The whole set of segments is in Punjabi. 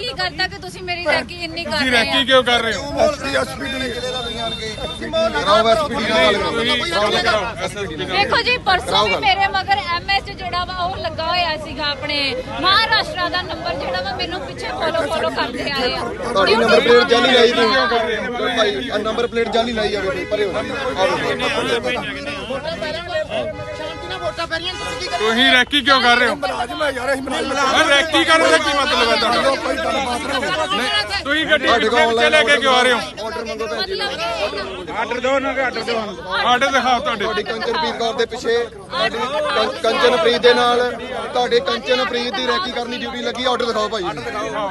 ਕੀ ਕਰਤਾ ਕਿ ਤੁਸੀਂ ਮੇਰੀ ਰੈਕੀ ਇੰਨੀ ਕਰ ਤੁਸੀਂ ਰਹੇ ਰੈਕੀ ਕਿਉਂ ਕਰ ਰਹੇ ਹੋ? ਕਰਾਓ ਐਸਐਸਪੀ ਨਾਲ। ਦੇਖੋ ਜੀ ਪਰਸੋਂ ਵੀ ਮੇਰੇ ਮਗਰ ਐਮਐਚ ਜਿਹੜਾ ਵਾ ਉਹ ਲੱਗਾ ਹੋਇਆ ਸੀਗਾ ਆਪਣੇ ਮਹਾਰਾਸ਼ਟਰ ਦਾ ਨੰਬਰ ਜਿਹੜਾ ਵਾ ਮੈਨੂੰ ਪਿੱਛੇ ਫੋਲੋ ਫੋਲੋ ਕਰਦੇ ਆਏ ਆ। ਤੁਹਾਡੀ ਨੰਬਰ ਪਲੇਟ ਜਾਲੀ ਲਾਈ ਤੁਸੀਂ। ਭਾਈ ਆ ਨੰਬਰ ਪਲੇਟ ਜਾਲੀ ਲਾਈ ਆ ਵੇਖੋ ਪਰੇ ਹੋ ਤੁਸੀਂ ਰੈਕੀ ਕਿਉਂ ਕਰ ਰਹੇ ਹੋ? ਰੈਕੀ ਕਰਨ ਦਾ ਕੀ ਮਤਲਬ ਹੈ ਤੁਹਾਡਾ? ਨਹੀਂ, ਤੁਸੀਂ ਗੱਡੀ ਪਿੱਛੇ ਲੈ ਕੇ ਕਿਉਂ ਆ ਰਹੇ ਹੋ? ਆਰਡਰ ਮੰਗੋ ਭੈਣ ਜੀ। ਮਤਲਬ ਕਿ ਆਰਡਰ ਦਿਓ ਨਾ ਆਰਡਰ ਦਿਓ ਆਰਡਰ ਦਿਖਾਓ ਤੁਹਾਡੇ। ਤੁਹਾਡੀ ਕੰਚਨਪ੍ਰੀਤ ਕੌਰ ਦੇ ਪਿੱਛੇ ਤੁਹਾਡੀ ਕੰ- ਕੰਚਨਪ੍ਰੀਤ ਦੇ ਨਾਲ ਤੁਹਾਡੇ ਕੰਚਨਪ੍ਰੀਤ ਦੀ ਰੈਕੀ ਕਰਨੀ ਡਿਊਟੀ ਲੱਗੀ। ਆਰਡਰ ਦਿਖਾਓ ਭਾਈ ਜੀ।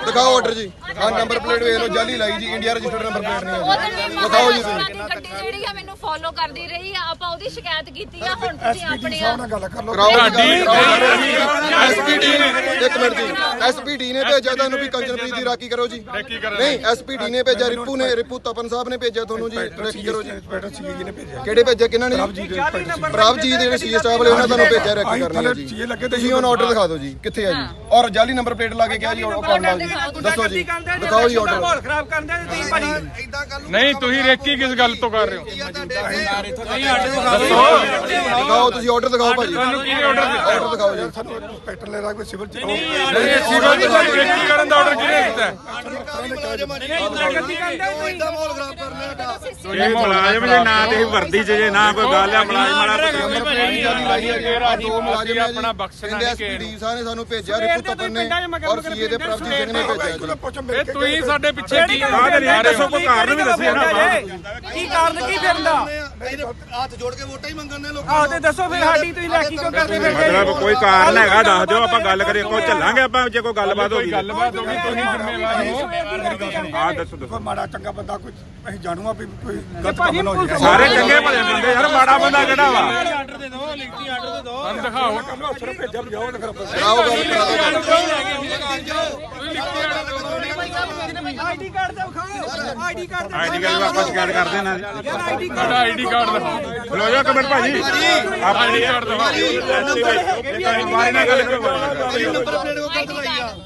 ਦਿਖਾਓ ਆਰਡਰ ਜੀ। ਆ ਨੰਬਰ ਪਲੇਟ ਵੇਖ ਲਓ ਜਾਲੀ ਲਾਈ ਜੀ। ਇੰਡੀਆ ਰਜਿਸਟਰਡ ਨੰਬਰ ਪਲੇਟ ਨਹੀਂ ਹੈ ਜੀ ਦਿਖਾਓ ਜੀ ਤੁਸੀਂ। ਗੱਡੀ ਜਿਹੜੀ ਆ ਮੈਨੂੰ ਫੋਲੋ ਕਰਦੀ ਰਹੀ ਆ। ਆਪਾਂ ਉਹਦੀ ਸ਼ਿਕਾਇਤ ਕੀਤੀ ਆ। ਹੁਣ ਤੁਸੀਂ ਆਪਣੀਆਂ ਕਰਾਓ ਤੁਹਾਡੀ ਐਸਪੀਡੀ ਨੇ ਇੱਕ ਮਿੰਟ ਜੀ। ਐਸਪੀਡੀ ਨੇ ਭੇਜਿਆ ਤੁਹਾਨੂੰ ਵੀ ਕੰਚਨਪ੍ਰੀਤ ਦੀ ਰਾਖੀ ਕਰੋ ਜੀ। ਨਹੀਂ ਐਸਪੀਡੀ ਨੇ ਭੇਜਿਆ ਰਿਪੂ ਨੇ। ਰਿਪੂ ਤਪਨ ਸਾਹਿਬ ਨੇ ਭੇਜਿਆ ਤੁਹਾਨੂੰ ਜੀ ਰਾਖੀ ਕਰੋ ਜੀ ਕਿਹੜੇ ਭੇਜਿਆ ਕਿਹਨਾਂ ਨੇ ਪ੍ਰਭਜੀਤ ਜਿਹੜੇ ਸੀ ਸਟਾਫ ਵਾਲੇ ਉਹਨਾਂ ਤੁਹਾਨੂੰ ਭੇਜਿਆ ਰਾਖੀ ਕਰਨੀ ਹੈ ਜੀ ਤੁਸੀਂ ਹੁਣ ਆਰਡਰ ਦਿਖਾ ਦਿਓ ਜੀ ਕਿੱਥੇ ਆ ਜੀ ਔਰ ਜਾਲੀ ਨੰਬਰ ਪਲੇਟ ਲਾ ਕੇ ਕਿਹਾ ਜੀ ਆਰਡਰ ਕਰਨ ਨਾਲ ਜੀ ਦੱਸੋ ਜੀ ਦਿਖਾਓ ਜੀ ਆਰਡਰ ਮਾਹੌਲ ਖਰਾਬ ਕਰਦੇ ਤੇ ਤੁਸੀਂ ਭਾਜੀ ਨਹੀਂ ਤੁਸੀਂ ਰੈਕੀ ਕਿਸ ਗੱਲ ਤੋਂ ਕਰ ਰਹੇ ਹੋ ਦਿਖਾਓ ਤੁਸੀਂ ਆਰਡਰ ਦਿਖਾਓ ਭਾਜੀ ਤੁਹਾਨੂੰ ਕਿਹਨੇ ਆਰਡਰ ਦਿੱਤਾ ਆਰਡਰ ਦਿਖਾਓ ਜੀ ਨਹੀਂ ਸਿਵਲ ਚ ਤੁਹਾਨੂੰ ਰੈਕੀ ਕਰਨ ਦਾ ਆਰਡਰ ਕਿਹਨੇ ਦਿੱਤਾ ਹੈ? ਪ੍ਰੋਗਰਾਮ ਕਰਨੇ ਹੈਗਾ ਇਹ ਮੁਲਾਜ਼ਮ ਜੇ ਨਾ ਤੇ ਵਰਦੀ ਚ ਜੇ ਨਾ ਕੋਈ ਗੱਲ ਆ ਮੁਲਾਜ਼ਮ ਵਾਲਾ ਨੰਬਰ ਪਲੇਟ ਦੀ ਜਾਲੀ ਲਾਈ ਹੈ ਆ। ਦੋ ਮੁਲਾਜ਼ਮ ਆਪਣਾ ਕਹਿੰਦੇ ਨਹੀਂ ਕਿਸੇ ਐਸਪੀਡੀ ਸਾਹਿਬ ਨੇ ਸਾਨੂੰ ਭੇਜਿਆ ਰਿਪੂ ਤਪਨ ਨੇ ਔਰ ਸੀਏ ਦੇ ਪ੍ਰਭਜੀਤ ਸਿੰਘ ਨੇ ਭੇਜਿਆ ਇਹ ਤੁਸੀਂ ਸਾਡੇ ਪਿੱਛੇ ਕੀ ਬਾਅਦ ਨਹੀਂ ਦੱਸੋ ਕੋਈ ਕਾਰਨ ਵੀ ਦੱਸਿਆ ਨਾ ਕੀ ਕਾਰਨ ਕੀ ਫਿਰਦਾ ਹੱਥ ਜੋੜ ਕੇ ਵੋਟਾਂ ਹੀ ਮੰਗਣ ਨੇ ਆਹ ਤੇ ਦੱਸੋ ਫਿਰ ਸਾਡੀ ਤੁਸੀਂ ਲੈ ਕੀ ਕਿਉਂ ਕਰਦੇ ਫਿਰਦੇ? ਮਤਲਬ ਕੋਈ ਕਾਰਨ ਹੈਗਾ ਦੱਸ ਦਿਓ ਆਪਾਂ ਗੱਲ ਕਰੀਏ ਕੋਈ ਚੱਲਾਂਗੇ ਆਪਾਂ ਜੇ ਕੋਈ ਗੱਲਬਾਤ ਹੋ ਗਈ। ਗੱਲਬਾਤ ਹੋ ਗਈ ਤੁਸੀਂ ਜ਼ਿੰਮੇਵਾਰ ਹੋ। ਹਾਂ ਦੱਸੋ ਦੱਸੋ। ਮਾੜਾ ਚੰਗਾ ਬੰਦਾ ਕੋਈ ਅਸੀਂ ਜਾਣੂਗਾ ਵੀ ਕੋਈ ਤੇ ਨਾ ਸਾਰੇ ਚੰਗੇ ਭਲੇ ਬੰਦੇ ਯਾਰ ਮਾੜਾ ਬੰਦਾ ਕਿਹੜਾ ਵਾ? ਆਰਡਰ ਦੇ ਦਿਓ ਲਿਖਤੀ ਆਰਡਰ ਦੇ ਦਿਓ। ਸਾਨੂੰ ਦਿਖਾਓ। ਅਫਸਰ ਭੇਜਿਆ ਵੀ ਜਾਓ ਤੇ ਫਿਰ ਕਰਾਓ ਗੱਲ ਕਰਾ ਆਈਡੀ ਕਾਰਡ ਤਾਂ ਵਿਖਾਓ ਆਈਡੀ ਕਾਰਡ ਆਈਡੀ ਕਾਰਡ ਆਪਾਂ ਸ਼ਿਕਾਇਤ ਕਰ ਦੇਣਾ ਯਾਰ ਆਈਡੀ ਕਾਰਡ ਦਿਖਾਓ। ਖਲੋ ਜਾ ਕਮੈਂਟ ਭਾਜੀ। ਆਪਾਂ ਆਈਡੀ ਕਾਰਡ ਦਿਖਾਓ। ਬਾਰੇ ਨਾਲ ਗੱਲ ਕਰੋ।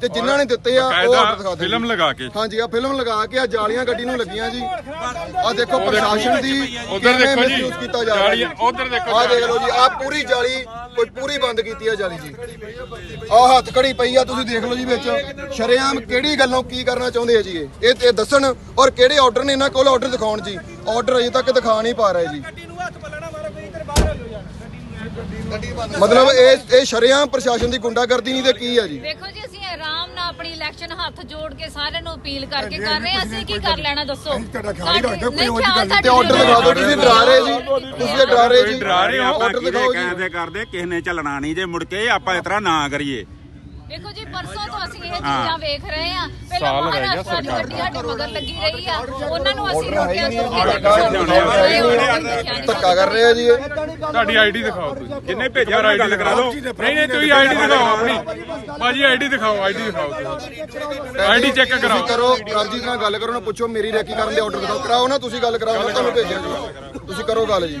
ਤੇ ਜਿਨ੍ਹਾਂ ਨੇ ਦਿੱਤੇ ਆ ਉਹ ਆਰਡਰ ਦਿਖਾ ਕਾਇਦਾ ਦਿਓ ਫਿਲਮ। ਲਗਾ ਕੇ। ਹਾਂਜੀ ਆ ਫਿਲਮ ਲਗਾ ਕੇ ਆ ਜਾਲੀਆਂ ਗੱਡੀ ਨੂੰ ਲੱਗੀਆਂ ਜੀ। ਆ ਦੇਖੋ ਪ੍ਰਸ਼ਾਸਨ ਦੀ ਉਧਰ ਦੇਖੋ ਜੀ। ਕੀਤਾ ਜਾ ਰਿਹਾ ਉਧਰ ਦੇਖੋ ਆ ਦੇਖ ਲਓ ਜੀ ਆ ਪੂਰੀ ਜਾਲੀ ਕੋਈ ਪੂਰੀ ਬੰਦ ਕੀਤੀ ਆ ਜਾਲੀ ਜੀ। ਆ ਹੱਥ ਕੜੀ ਪਈ ਆ ਤੁਸੀਂ ਦੇਖ ਲਓ ਜੀ ਵਿੱਚ। ਸ਼ਰੇਆਮ ਕਿਹੜੀ ਗੱਲੋਂ ਕੀ ਕਰਨਾ ਚਾਹੁੰਦੇ ਆ ਜੀ ਇਹ? ਇਹ ਦੱਸਣ ਔਰ ਕਿਹੜੇ ਆਰਡਰ ਨੇ ਇਹਨਾਂ ਕੋਲ ਆਰਡਰ ਦਿਖਾਉਣ ਜੀ? ਆਰਡਰ ਅਜੇ ਤੱਕ ਦਿਖਾ ਨਹੀਂ ਪਾ ਰਹੇ ਜੀ। ਮਤਲਬ ਇਹ ਇਹ ਸ਼ਰੇਆਮ ਪ੍ਰਸ਼ਾਸਨ ਦੀ ਗੁੰਡਾਗਰਦੀ ਨਹੀਂ ਤੇ ਕੀ ਆ ਜੀ? ਦੇਖੋ ਜੀ ਅਸੀਂ ਆਰਾਮ ਆਪਣੀ ਇਲੈਕਸ਼ਨ ਹੱਥ ਜੋੜ ਕੇ ਸਾਰਿਆਂ ਨੂੰ ਅਪੀਲ ਕਰਕੇ ਕਰ ਰਹੇ ਹਾਂ ਅਸੀਂ ਕੀ ਕਰ ਲੈਣਾ ਦੱਸੋ? ਤੁਹਾਡਾ ਖਿਆਲ ਹੀ ਰੱਖਦੇ ਹੋ, ਕੋਈ ਨਹੀਂ, ਉਹੋ ਜਿਹੀ ਗੱਲ ਖਿਆਲ ਤੇ ਆਰਡਰ ਦਿਖਾ ਦਿਓ ਤੁਸੀਂ ਡਰਾ ਰਹੇ ਜੀ। ਤੁਸੀਂ ਤਾਂ ਡਰਾ ਰਹੇ ਜੀ। ਡਰਾ ਰਹੇ ਹੋ ਆਰਡਰ ਬਾਕੀ ਦੇ ਦਿਖਾਓ ਜੀ। ਕਹਿੰਦੇ ਕਰਦੇ ਕਿਸੇ ਨੇ ਚੱਲਣਾ ਨਹੀਂ ਜੇ ਮੁੜ ਕੇ ਆਪਾਂ ਇਸ ਤਰ੍ਹਾਂ ਨਾ ਕਰੀਏ। ਵੇਖੋ ਜੀ ਪਰਸੋਂ ਤੋਂ ਅਸੀਂ ਇਹ ਚੀਜ਼ਾਂ ਵੇਖ ਰਹੇ ਆ ਪਹਿਲਾਂ ਸਾਲ ਰਹਿ ਗਿਆ ਮਹਾਰਾਸ਼ਟਰ ਦੀ ਸਰਕਾਰ ਗੱਡੀ ਸਾਡੇ ਮਗਰ ਲੱਗੀ ਰਹੀ ਆ। ਉਹਨਾਂ ਨੂੰ ਅਸੀਂ ਰੋਕਿਆ ਤੋਂ ਨਹੀਂ। ਧੱਕਾ ਕਰ ਰਹੇ ਆ ਜੀ। ਇਹ ਤੁਹਾਡੀ ਆਈਡੀ ਦਿਖਾਓ ਤੁਸੀਂ। ਜਿੰਨੇ ਭੇਜਿਆ ਗੱਲ ਕਰਾ ਦਿਓ। ਨਹੀਂ ਨਹੀਂ ਤੁਸੀਂ ਆਈਡੀ ਦਿਖਾਓ ਆਪਣੀ। ਭਾਜੀ ਆਈਡੀ ਦਿਖਾਓ ਆਈਡੀ ਦਿਖਾਓ ਆਈਡੀ ਚੈੱਕ ਤੁਸੀਂ ਕਰਾਓ ਕਰੋ ਪ੍ਰਭਜੀਤ ਨਾਲ ਗੱਲ ਕਰੋ ਨਾ ਪੁੱਛੋ ਮੇਰੀ ਰੈਕੀ ਕਰਨ ਦੇ ਆਰਡਰ ਦਿਖਾਓ। ਕਰਾਓ ਨਾ ਤੁਸੀਂ ਗੱਲ ਕਰਾਓ ਮੈਂ ਤੁਹਾਨੂੰ ਭੇਜਿਆ। ਜੀ ਤੁਸੀਂ ਕਰੋ ਗੱਲ ਜੀ।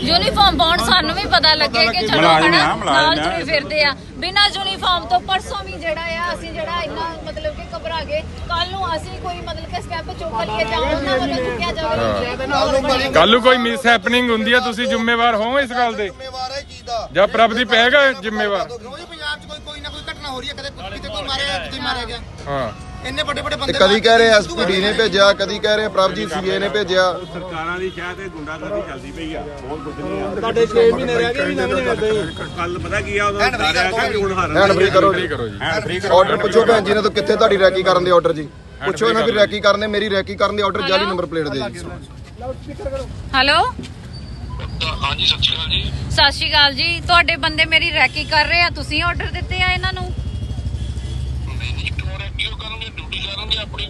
ਯੂਨੀਫਾਰਮ ਪਾਉਣ ਸਾਨੂੰ ਵੀ ਪਤਾ ਲੱਗੇ ਕਿ ਚਲੋ ਹਨਾ ਆ, ਨਾਲ ਆ। ਜੁੜੇ ਫਿਰਦੇ ਆ। ਬਿਨਾਂ ਯੂਨੀਫਾਰਮ ਤੋਂ ਪਰਸੋਂ ਵੀ ਜਿਹੜਾ ਆ ਅਸੀਂ ਜਿਹੜਾ ਇੰਨਾ ਮਤਲਬ ਕਿ ਘਬਰਾ ਗਏ। ਕੱਲ ਨੂੰ ਅਸੀਂ ਕੋਈ ਮਤਲਬ ਕਿ ਸਟੈਪ ਚੁੱਕ ਲਈਏ ਜਾਂ ਉਹਨਾਂ ਵੱਲੋਂ ਚੁੱਕਿਆ ਜਾਵੇ ਕੱਲ ਨੂੰ ਕੋਈ ਮਿਸ ਹੈਪਨਿੰਗ ਹੁੰਦੀ ਹੈ ਤੁਸੀਂ ਜ਼ਿੰਮੇਵਾਰ ਹੋ ਇਸ ਗੱਲ ਦੇ? ਜ਼ਿੰਮੇਵਾਰ ਹੈ ਚੀਜ਼ ਦਾ। ਜਾਂ ਹੈਗਾ ਜ਼ਿੰਮੇਵਾਰ? ਰੋਜ਼ ਪੰਜਾਬ 'ਚ ਕੋਈ ਕੋਈ ਨਾ ਕੋਈ ਘਟਨਾ ਹੋ ਰਹੀ ਹੈ ਕਦੇ ਕਿਤੇ ਕੋਈ ਮਾਰਿਆ ਕਿਤੇ ਮਾਰਿਆ ਗਿਆ। ਹਾਂ। ਇੰਨੇ ਵੱਡੇ ਵੱਡੇ ਬੰਦੇ ਕਦੀ ਕਹਿ ਰਹੇ ਐਸਪੀਡੀ ਨੇ ਭੇਜਿਆ ਕਦੀ ਕਹਿ ਰਹੇ ਪ੍ਰਭਜੀਤ ਸੀਏ ਨੇ ਭੇਜਿਆ। ਸਰਕਾਰਾਂ ਦੀ ਸ਼ਾਇਦ ਇਹ ਗੁੰਡਾਗਰਦੀ ਚੱਲਦੀ ਪਈ ਆ ਹੋਰ ਕੁਝ ਨਹੀਂ ਆ। ਤੁਹਾਡੇ 6 ਮਹੀਨੇ ਰਹਿ ਗਏ ਵੀ ਨਵੇਂ ਕਰਦੇ ਕੱਲ ਪਤਾ ਕੀ ਆ ਉਹਦਾ ਸਾਰਿਆ ਕਿ ਹੁਣ ਹਾਰਨ ਹੈਂਡ ਫ੍ਰੀ ਕਰੋ ਜੀ। ਕਰੋ ਜੀ। ਆਰਡਰ ਪੁੱਛੋ ਭੈਣ ਜੀ ਨੇ ਤਾਂ ਕਿੱਥੇ ਤੁਹਾਡੀ ਰੈਕੀ ਕਰਨ ਦੇ ਆਰਡਰ ਜੀ? ਪੁੱਛੋ ਇਹਨਾਂ ਵੀ ਰੈਕੀ ਕਰਨ ਦੇ ਮੇਰੀ ਰੈਕੀ ਕਰਨ ਦੇ ਆਰਡਰ ਜਾਲੀ ਨੰਬਰ ਪਲੇਟ ਦੇ ਜੀ। ਹੈਲੋ ਹਾਂਜੀ ਸਤਿ ਸ਼੍ਰੀ ਅਕਾਲ ਜੀ। ਸਤਿ ਸ਼੍ਰੀ ਅਕਾਲ ਜੀ। ਤੁਹਾਡੇ ਬੰਦੇ ਮੇਰੀ ਰੈਕੀ ਕਰ ਰਹੇ ਆ ਤੁਸੀਂ ਆਰਡਰ ਦਿੱਤੇ ਆ ਇਹਨਾਂ ਨੂੰ?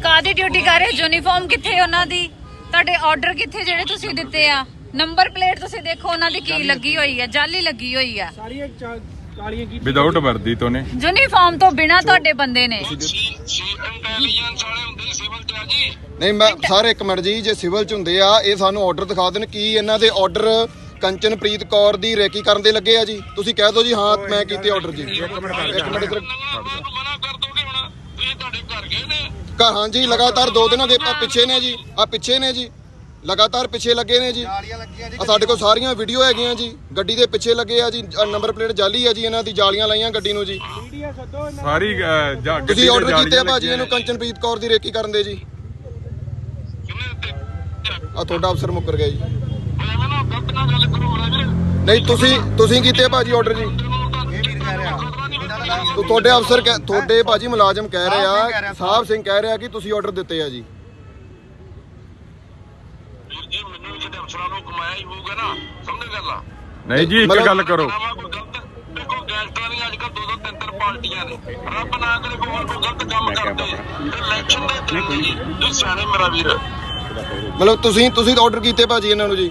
ਕਾਦੀ ਡਿਊਟੀ ਕਰ ਰਹੇ? ਯੂਨੀਫਾਰਮ ਕਿੱਥੇ ਉਹਨਾਂ ਦੀ? ਤੁਹਾਡੇ ਆਰਡਰ ਕਿੱਥੇ ਜਿਹੜੇ ਤੁਸੀਂ ਦਿੱਤੇ ਆ? ਨੰਬਰ ਪਲੇਟ ਤੁਸੀਂ ਦੇਖੋ ਉਹਨਾਂ ਦੀ ਕੀ ਲੱਗੀ ਹੋਈ ਆ ਜਾਲੀ ਲੱਗੀ ਹੋਈ ਆ। ਸਾਰੀਆਂ ਚਾ- ਕਾਲੀਆਂ ਕੀ ਵਿਦਆਊਟ ਵਰਦੀ ਤੋਂ ਨੇ। ਯੂਨੀਫਾਰਮ ਤੋਂ ਬਿਨਾ ਤੁਹਾਡੇ ਬੰਦੇ ਨੇ। ਨਹੀਂ ਮੈਂ ਸਾਰੇ ਇੱਕ ਮਿੰਟ ਜੀ ਜੇ ਸਿਵਲ ਚ ਹੁੰਦੇ ਆ ਇਹ ਸਾਨੂੰ ਆਰਡਰ ਦਿਖਾ ਦੇਣ ਕੀ ਇਹਨਾਂ ਦੇ ਆਰਡਰ ਕੰਚਨਪ੍ਰੀਤ ਕੌਰ ਦੀ ਰੈਕੀ ਕਰਨ ਦੇ ਲੱਗੇ ਆ ਜੀ। ਤੁਸੀਂ ਕਹਿ ਦਿਓ ਜੀ ਹਾਂ ਮੈਂ ਕੀਤੇ ਆਰਡਰ ਜੀ। ਇੱਕ ਮਿੰਟ ਇੱਧਰ ਘਰ ਹਾਂ ਜੀ ਲਗਾਤਾਰ ਦੋ ਦਿਨਾਂ ਦੇ ਆ ਪਿੱਛੇ ਨੇ ਜੀ ਆ ਪਿੱਛੇ ਨੇ ਜੀ ਲਗਾਤਾਰ ਪਿੱਛੇ ਲੱਗੇ ਨੇ ਜੀ। ਆ ਸਾਡੇ ਕੋਲ ਸਾਰੀਆਂ ਵੀਡੀਓ ਹੈਗੀਆਂ ਜੀ ਗੱਡੀ ਦੇ ਪਿੱਛੇ ਲੱਗੇ ਆ ਜੀ ਨੰਬਰ ਪਲੇਟ ਜਾਲੀ ਆ ਜੀ ਇਹਨਾਂ ਦੀ ਜਾਲੀਆਂ ਲਾਈਆਂ ਗੱਡੀ ਨੂੰ ਜੀ। ਸਾਰੀ ਅਹ, ਜਾ- ਗੱਡੀ ਤੁਸੀਂ ਆਰਡਰ ਜਾਲੀਆਂ ਕੀਤੇ ਆ ਭਾਜੀ ਇਹਨੂੰ ਕੰਚਨਪ੍ਰੀਤ ਕੌਰ ਦੀ ਰੇਕੀ ਕਰਨ ਦੇ ਜੀ। ਆ ਤੁਹਾਡਾ ਅਫਸਰ ਮੁੱਕਰ ਗਿਆ ਜੀ। ਨਹੀਂ ਤੁਸੀਂ ਤੁਸੀਂ ਕੀਤੇ ਆ ਭਾਜੀ ਆਰਡਰ ਜੀ। ਤੋ ਤੁਹਾਡੇ ਅਫਸਰ ਕਹਿ- ਤੁਹਾਡੇ ਭਾਜੀ ਮੁਲਾਜ਼ਮ ਕਹਿ ਰਹੇ ਆ ਸਾਹਿਬ ਸਿੰਘ ਕਹਿ ਰਿਹਾ ਕਿ ਤੁਸੀਂ ਆਰਡਰ ਦਿੱਤੇ ਆ ਜੀ। ਜੀ ਮੈਨੂੰ ਵੀ ਕਿਤੇ ਅਫਸਰਾਂ ਨੂੰ ਕਮਾਇਆ ਹੀ ਹੋਊਗਾ ਨਾ ਸਮਝ ਗੱਲ ਆ? ਨਹੀਂ ਜੀ ਇੱਕ ਮਤਲਬ- ਗੱਲ ਕਰੋ। ਨਾ ਕੋਈ ਗਲਤ ਦੇਖੋ ਗੈਂਗਸਟਰਾਂ ਦੀਆਂ ਅੱਜ ਕੱਲ੍ਹ ਦੋ ਦੋ ਤਿੰਨ ਤਿੰਨ ਪਾਰਟੀਆਂ ਨੇ। ਰੱਬ ਨਾ ਕਰੇ ਕੋਈ ਹੋਰ ਕੋਈ ਗਲਤ ਕੰਮ ਕਰਦੇ। ਤੇ ਇਲੈਕਸ਼ਨ ਦੇ ਦਿਨ ਜੀ ਤੁਸੀਂ ਸਿਆਣੇ ਮੇਰਾ ਵੀਰ। ਉਹ ਮਤਲਬ ਤੁਸੀਂ ਤੁਸੀਂ ਆਰਡਰ ਕੀਤੇ ਭਾਜੀ ਇਹਨਾਂ ਨੂੰ ਜੀ।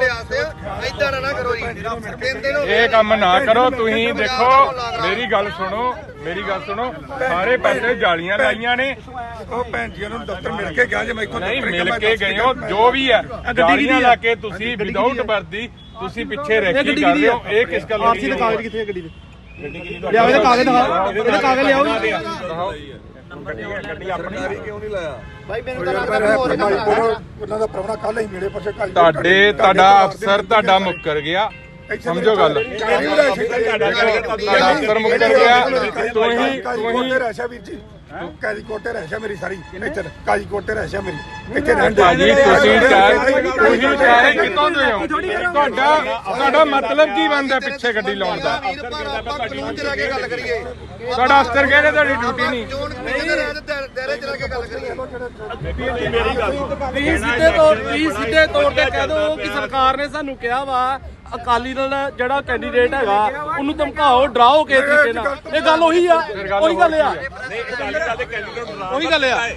ਆਸਤੇ ਇਦਾਂ ਨਾ ਕਰੋ ਜੀ। ਕਹਿੰਦੇ ਨੂੰ ਇਹ ਕੰਮ ਨਾ ਕਰੋ ਤੁਸੀਂ ਦੇਖੋ ਮੇਰੀ ਗੱਲ ਸੁਣੋ ਮੇਰੀ ਗੱਲ ਸੁਣੋ ਸਾਰੇ ਪਾਸੇ ਜਾਲੀਆਂ ਲਾਈਆਂ ਨੇ। ਉਹ ਭੈਣ ਜੀ ਨੂੰ ਦਫ਼ਤਰ ਮਿਲ ਕੇ ਗਿਆ ਜੇ ਮੈਂ ਇੱਥੋਂ ਨਹੀਂ ਦਫ਼ਤਰ ਮਿਲ ਕੇ ਗਏ ਹੋ ਜੋ ਵੀ ਹੈ ਜਾਲੀਆਂ ਲਾ ਕੇ ਤੁਸੀਂ ਵਿਦਆਊਟ ਵਰਦੀ ਤੁਸੀਂ ਪਿੱਛੇ ਰੈਕੀ ਕਰ ਰਹੇ ਹੋ। ਇਹ ਕਿਸ ਗੱਲ ਦੀ ਕਾਗਜ਼ ਕਿੱਥੇ ਗੱਡੀ ਦੇ। ਲਿਆਓ ਇਹਦੇ ਕਾਗਜ਼ ਦਿਖਾਓ। ਇਹਦੇ ਕਾਗਜ਼ ਲਿਆਓ ਜੀ ਉਹਨਾਂ ਦਾ ਪ੍ਰਵਣਾ ਕੱਲ ਹੀ ਮੇਰੇ ਪਾਸੇ ਕੱਲ ਤੁਹਾਡੇ ਤੁਹਾਡਾ ਅਫਸਰ ਤੁਹਾਡਾ ਮੁੱਕਰ ਗਿਆ। ਸਮਝੋ ਗੱਲ। ਤੁਹਾਡਾ ਅਫਸਰ ਮੁੱਕਰ ਗਿਆ। ਤੁਸੀਂ ਤੁਸੀਂ ਰਹਿਸ਼ਾ ਵੀਰ ਜੀ। ਕਾਜੀ ਕੋਟੇ ਰਹਿਸ਼ਾ ਮੇਰੀ ਸਾਰੀ। ਇੱਥੇ ਕਾਜੀ ਕੋਟੇ ਰਹਿਸ਼ਾ ਮੇਰੀ। ਇੱਥੇ ਰਹਿਣ ਦੇ ਭਾਜੀ ਤੁਸੀਂ ਚਾਹ ਤੁਸੀਂ ਚਾਹ ਕਿਤੋਂ ਦੇ ਹੋ? ਤੁਹਾਡਾ ਤੁਹਾਡਾ ਮਤਲਬ ਕੀ ਬਣਦਾ ਪਿੱਛੇ ਗੱਡੀ ਲਾਉਣ ਦਾ? ਤੁਹਾਡਾ ਅਫਸਰ ਕਹਿੰਦੇ ਤੁਹਾਡੀ ਡਿਊਟੀ ਨਹੀਂ? ਚੋਣ ਕਮਿਸ਼ਨ ਦੇ ਰਹਿ ਤੇ ਦਾਇਰੇ ਚ ਰਹਿ ਕੇ ਗੱਲ ਕਰੀਏ। ਤੁਸੀਂ ਸਿੱਧੇ ਤੌਰ ਤੁਸੀਂ ਸਿੱਧੇ ਤੌਰ ਤੇ ਕਹਿ ਦਿਓ ਕਿ ਸਰਕਾਰ ਨੇ ਸਾਨੂੰ ਕਿਹਾ ਵਾ ਅਕਾਲੀ ਦਲ ਦਾ ਜਿਹੜਾ ਕੈਂਡੀਡੇਟ ਹੈਗਾ ਉਹਨੂੰ ਧਮਕਾਓ ਡਰਾਓ ਕਿਸੇ ਤਰੀਕੇ ਨਾਲ। ਇਹ ਗੱਲ ਉਹੀ ਆ ਉਹੀ ਗੱਲ ਆ। ਉਹੀ ਗੱਲ ਆ।